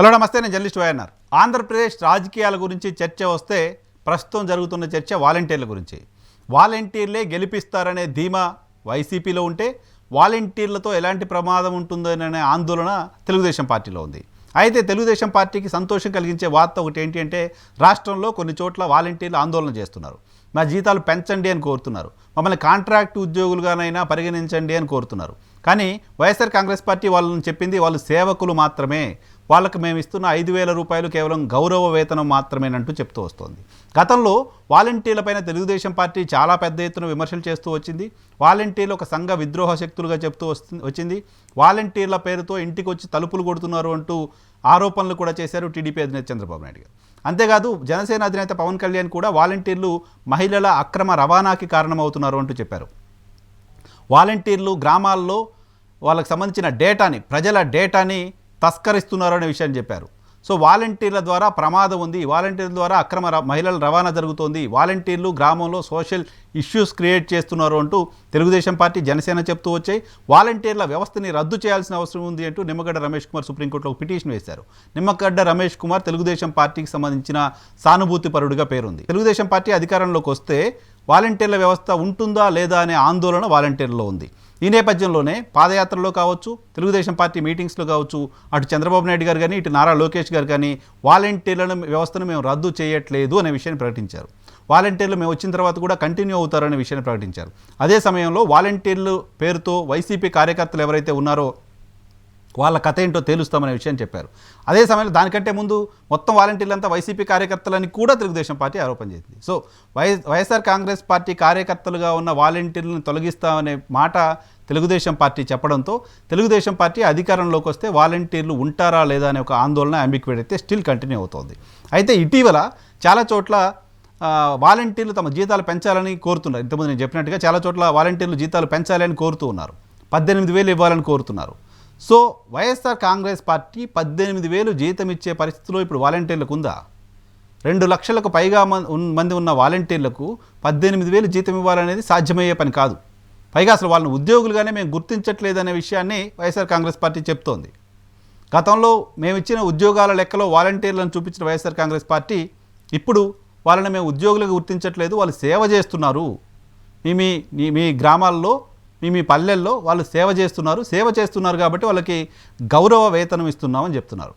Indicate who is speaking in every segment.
Speaker 1: Hello నమస్తే నేను journalist YNR. Andhra Pradesh రాజకీయాల గురించి చర్చ వస్తే ప్రస్తుతం జరుగుతున్న చర్చ వాలంటీర్ల గురించి. వాలంటీర్లే గెలిపిస్తారనే ధీమా వైసీపీలో ఉంటే వాలంటీర్లతో ఎలాంటి ప్రమాదం ఉంటుందనే ఆందోళన తెలుగుదేశం పార్టీలో ఉంది. అయితే తెలుగుదేశం పార్టీకి సంతోషం కలిగించే వార్త ఒకటి ఏంటి అంటే రాష్ట్రంలో కొన్ని చోట్ల వాలంటీర్లు ఆందోళన చేస్తున్నారు. మా జీతాలు పెంచండి అని కోరుతున్నారు. మమ్మల్ని కాంట్రాక్ట్ ఉద్యోగులుగానైనా పరిగణించండి అని కోరుతున్నారు. కానీ వైఎస్ఆర్ కాంగ్రెస్ పార్టీ వాళ్ళని చెప్పింది వాళ్ళు సేవకులు మాత్రమే. వాళ్ళకి మేము ఇస్తున్న ఐదు వేల రూపాయలు కేవలం గౌరవ వేతనం మాత్రమేనంటూ చెప్తూ వస్తోంది. గతంలో వాలంటీర్లపైన తెలుగుదేశం పార్టీ చాలా పెద్ద ఎత్తున విమర్శలు చేస్తూ వచ్చింది. వాలంటీర్లు ఒక సంఘ విద్రోహ శక్తులుగా చెప్తూ వస్తుంది వచ్చింది. వాలంటీర్ల పేరుతో ఇంటికి వచ్చి తలుపులు కొడుతున్నారు అంటూ ఆరోపణలు కూడా చేశారు టీడీపీ అధినేత చంద్రబాబు నాయుడు గారు. అంతేకాదు జనసేన అధినేత పవన్ కళ్యాణ్ కూడా వాలంటీర్లు మహిళల అక్రమ రవాణాకి కారణమవుతున్నారు అంటూ చెప్పారు. వాలంటీర్లు గ్రామాల్లో వాళ్ళకి సంబంధించిన డేటాని ప్రజల డేటాని తస్కరిస్తున్నారనే విషయాన్ని చెప్పారు. సో వాలంటీర్ల ద్వారా ప్రమాదం ఉంది. వాలంటీర్ల ద్వారా అక్రమ ర- మహిళల రవాణా జరుగుతోంది. వాలంటీర్లు గ్రామంలో సోషల్ ఇష్యూస్ క్రియేట్ చేస్తున్నారు అంటూ తెలుగుదేశం పార్టీ జనసేన చెప్తూ వచ్చాయి. వాలంటీర్ల వ్యవస్థని రద్దు చేయాల్సిన అవసరం ఉంది అంటూ నిమ్మగడ్డ రమేష్ కుమార్ సుప్రీంకోర్టులో పిటిషన్ వేశారు. నిమ్మగడ్డ రమేష్ కుమార్ తెలుగుదేశం పార్టీకి సంబంధించిన సానుభూతి పరుడుగా పేరుంది. తెలుగుదేశం పార్టీ అధికారంలోకి వస్తే వాలంటీర్ల వ్యవస్థ ఉంటుందా లేదా అనే ఆందోళన వాలంటీర్లో ఉంది. ఈ నేపథ్యంలోనే పాదయాత్రలో కావచ్చు తెలుగుదేశం పార్టీ మీటింగ్స్లో కావచ్చు అటు చంద్రబాబు నాయుడు గారు కానీ ఇటు నారా లోకేష్ గారు కానీ వాలంటీర్లను వ్యవస్థను మేము రద్దు చేయట్లేదు అనే విషయాన్ని ప్రకటించారు. వాలంటీర్లు మేము వచ్చిన తర్వాత కూడా కంటిన్యూ అవుతారనే విషయాన్ని ప్రకటించారు. అదే సమయంలో వాలంటీర్లు పేరుతో వైసీపీ కార్యకర్తలు ఎవరైతే ఉన్నారో వాళ్ళ కథ ఏంటో తేలుస్తామనే విషయం చెప్పారు. అదే సమయంలో దానికంటే ముందు మొత్తం వాలంటీర్లంతా వైసీపీ కార్యకర్తలని కూడా తెలుగుదేశం పార్టీ ఆరోపణ చేసింది. So Y YSR Congress party కార్యకర్తలుగా ఉన్న వాలంటీర్లను తొలగిస్తామనే మాట తెలుగుదేశం పార్టీ చెప్పడంతో తెలుగుదేశం పార్టీ అధికారంలోకి వస్తే వాలంటీర్లు ఉంటారా లేదా అనే ఒక ఆందోళన అంబిక్వేట్ అయితే స్టిల్ కంటిన్యూ అవుతోంది. అయితే ఇటీవల చాలా చోట్ల వాలంటీర్లు తమ జీతాలు పెంచాలని కోరుతున్నారు. ఇంతకుముందు నేను చెప్పినట్టుగా చాలా చోట్ల వాలంటీర్లు జీతాలు పెంచాలని కోరుతూ ఉన్నారు. పద్దెనిమిది వేలు ఇవ్వాలని కోరుతున్నారు. సో వైఎస్ఆర్ కాంగ్రెస్ పార్టీ పద్దెనిమిది వేలు జీతం ఇచ్చే పరిస్థితిలో ఇప్పుడు వాలంటీర్లకు ఉందా రెండు లక్షలకు పైగా మంది ఉన్న వాలంటీర్లకు పద్దెనిమిది వేలు జీతం ఇవ్వాలనేది సాధ్యమయ్యే పని కాదు. పైగా అసలు వాళ్ళని ఉద్యోగులుగానే మేము గుర్తించట్లేదనే విషయాన్ని వైఎస్ఆర్ కాంగ్రెస్ పార్టీ చెప్తోంది. గతంలో మేము ఇచ్చిన ఉద్యోగాల లెక్కలో వాలంటీర్లను చూపించిన వైఎస్ఆర్ కాంగ్రెస్ పార్టీ ఇప్పుడు వాళ్ళని మేము ఉద్యోగులుగా గుర్తించట్లేదు వాళ్ళు సేవ చేస్తున్నారు. మీ మీ- మీ గ్రామాల్లో మీ మీ పల్లెల్లో వాళ్ళు సేవ చేస్తున్నారు సేవ చేస్తున్నారు కాబట్టి వాళ్ళకి గౌరవ వేతనం ఇస్తున్నామని చెప్తున్నారు.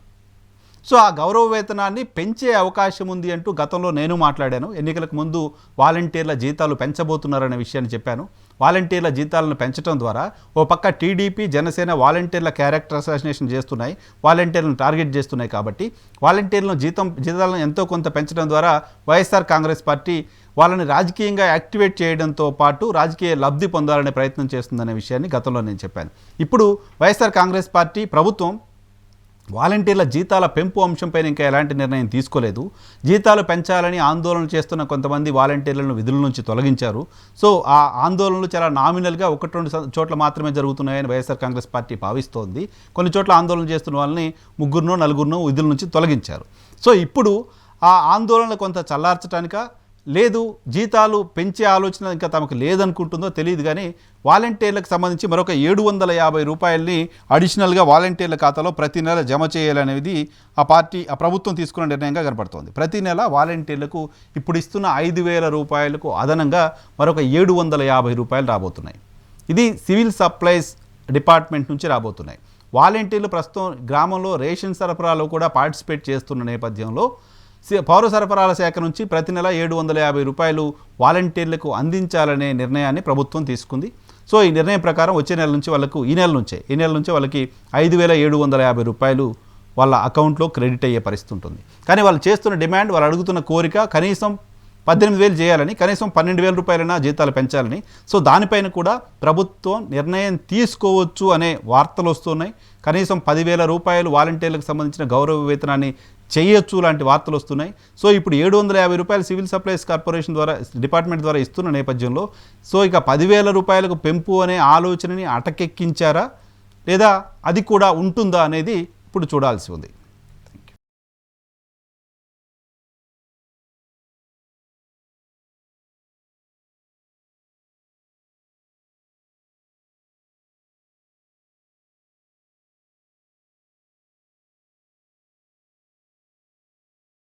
Speaker 1: సో ఆ గౌరవ వేతనాన్ని పెంచే అవకాశం ఉంది అంటూ గతంలో నేను మాట్లాడాను. ఎన్నికలకు ముందు వాలంటీర్ల జీతాలు పెంచబోతున్నారనే విషయాన్ని చెప్పాను. వాలంటీర్ల జీతాలను పెంచడం ద్వారా ఓ పక్క టీడీపీ జనసేన వాలంటీర్ల క్యారెక్టర్ అసాసినేషన్ చేస్తున్నాయి వాలంటీర్లను టార్గెట్ చేస్తున్నాయి కాబట్టి వాలంటీర్లను జీతం జీతాలను ఎంతో కొంత పెంచడం ద్వారా వైఎస్ఆర్ కాంగ్రెస్ పార్టీ వాళ్ళని రాజకీయంగా యాక్టివేట్ చేయడంతో పాటు రాజకీయ లబ్ధి పొందాలనే ప్రయత్నం చేస్తుందనే విషయాన్ని గతంలో నేను చెప్పాను. ఇప్పుడు వైఎస్ఆర్ కాంగ్రెస్ పార్టీ ప్రభుత్వం వాలంటీర్ల జీతాల పెంపు అంశంపైన ఇంకా ఎలాంటి నిర్ణయం తీసుకోలేదు. జీతాలు పెంచాలని ఆందోళన చేస్తున్న కొంతమంది వాలంటీర్లను విధుల నుంచి తొలగించారు. సో ఆ ఆందోళనలు చాలా నామినల్గా ఒకటి రెండు స- చోట్ల మాత్రమే జరుగుతున్నాయని వైఎస్ఆర్ కాంగ్రెస్ పార్టీ భావిస్తోంది. కొన్ని చోట్ల ఆందోళన చేస్తున్న వాళ్ళని ముగ్గురునో నలుగురునో విధుల నుంచి తొలగించారు. సో ఇప్పుడు ఆ ఆందోళన కొంత చల్లార్చడానిక లేదు జీతాలు పెంచే ఆలోచన ఇంకా తమకు లేదనుకుంటుందో తెలియదు కానీ వాలంటీర్లకు సంబంధించి మరొక ఏడు వందల యాభై రూపాయలని అడిషనల్గా వాలంటీర్ల ఖాతాలో ప్రతి నెల జమ చేయాలనేది ఆ పార్టీ ఆ ప్రభుత్వం తీసుకున్న నిర్ణయంగా కనపడుతోంది. ప్రతి నెల వాలంటీర్లకు ఇప్పుడు ఇస్తున్న ఐదు వేల రూపాయలకు అదనంగా మరొక ఏడు వందల యాభై రూపాయలు రాబోతున్నాయి. ఇది సివిల్ సప్లైస్ డిపార్ట్మెంట్ నుంచి రాబోతున్నాయి. వాలంటీర్లు ప్రస్తుతం గ్రామంలో రేషన్ సరఫరాలో కూడా పార్టిసిపేట్ చేస్తున్న నేపథ్యంలో పౌర సరఫరాల శాఖ నుంచి ప్రతి నెల ఏడు వందల యాభై రూపాయలు వాలంటీర్లకు అందించాలనే నిర్ణయాన్ని ప్రభుత్వం తీసుకుంది. సో ఈ నిర్ణయం ప్రకారం వచ్చే నెల నుంచి వాళ్ళకు ఈ నెల నుంచే ఈ నెల నుంచే వాళ్ళకి ఐదు వేల ఏడు వందల యాభై రూపాయలు వాళ్ళ అకౌంట్లో క్రెడిట్ అయ్యే పరిస్థితి ఉంటుంది. కానీ వాళ్ళు చేస్తున్న డిమాండ్ వాళ్ళు అడుగుతున్న కోరిక కనీసం పద్దెనిమిది వేలు చేయాలని కనీసం పన్నెండు వేల రూపాయలైనా జీతాలు పెంచాలని. సో దానిపైన కూడా ప్రభుత్వం నిర్ణయం తీసుకోవచ్చు అనే వార్తలు వస్తున్నాయి. కనీసం పదివేల రూపాయలు వాలంటీర్లకు సంబంధించిన గౌరవ వేతనాన్ని చేయొచ్చు లాంటి వార్తలు వస్తున్నాయి. సో ఇప్పుడు ఏడు వందల యాభై రూపాయలు సివిల్ సప్లైస్ కార్పొరేషన్ ద్వారా డిపార్ట్మెంట్ ద్వారా ఇస్తున్న నేపథ్యంలో సో ఇక పదివేల రూపాయలకు పెంపు అనే ఆలోచనని అటకెక్కించారా? లేదా అది కూడా ఉంటుందా అనేది ఇప్పుడు చూడాల్సి ఉంది.